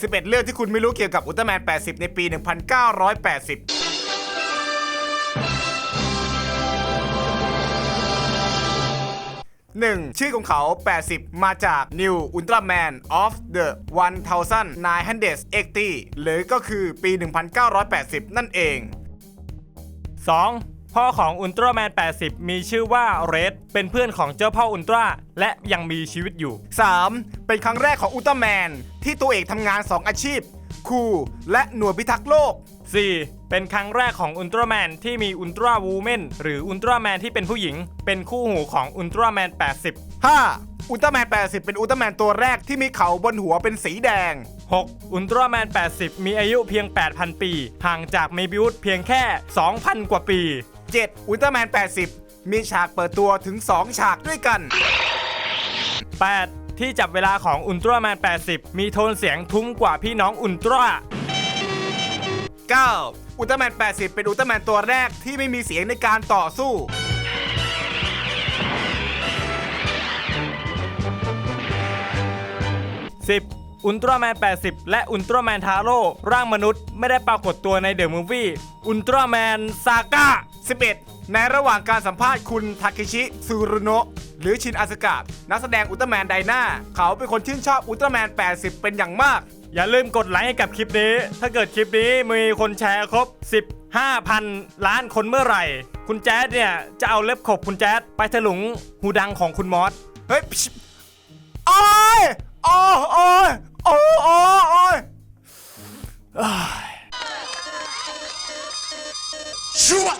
11 เรื่องที่คุณไม่รู้เกี่ยวกับอุลตร้าแมน 80 ในปี 1980 1. ชื่อของเขา 80 มาจาก New Ultraman of the 1980 หรือก็คือปี 1980 นั่นเอง 2. พ่อของอุลตร้าแมน 80 มีชื่อว่าเรดเป็นเพื่อนของเจ้าพ่ออุลตร้าและยังมีชีวิตอยู่ 3. เป็นครั้งแรกของอุลตร้าแมน ที่ตัวเอกทำงาน 2 อาชีพ ครูและหน่วยพิทักษ์โลก 4. เป็นครั้งแรกของอุลตร้าแมนที่มีอุลตร้าวูแมนหรืออุลตร้าแมนที่เป็นผู้หญิง เป็นคู่หูของอุลตร้าแมน 80 5. อุลตร้าแมน 80 เป็นอุลตร้าแมนตัวแรกที่มีเขาบนหัวเป็นสีแดง 6. อุลตร้าแมน 80 มีอายุเพียง 8,000 ปี ห่างจากเมบิวสเพียงแค่ 2,000 กว่าปี 7. อุลตร้าแมน 80 มีฉากเปิดตัวถึง 2 ฉากด้วยกัน 8. ที่จับเวลาของอุลตร้าแมน 80 มีโทนเสียงทุ้มกว่าพี่น้องอุลตร้า 9. อุลตร้าแมน 80 เป็นอุลตร้าแมนตัวแรกที่ไม่มีเสียงในการต่อสู้ 10. อุลตร้าแมน 80 และอุลตร้าแมนทาโร่ร่างมนุษย์ไม่ได้ปรากฏตัวในเดอะมูฟวี่อุลตร้าแมนซาก้า 11. ในระหว่างการสัมภาษณ์คุณทาเคชิซูรุโนะหรือชินอาสกะนักแสดงอุลตร้าแมนไดนาเขาเป็นคนชื่นชอบอุลตร้าแมน 80 เป็นอย่างมาก อย่าลืมกดไลค์ให้กับคลิปนี้ ถ้าเกิดคลิปนี้มีคนแชร์ครบ 15,000 ล้านคนเมื่อไหร่ คุณแจ๊ดเนี่ยจะเอาเล็บขบคุณแจ๊ดไปถลุงหูดังของคุณมอสเฮ้ย 終ュ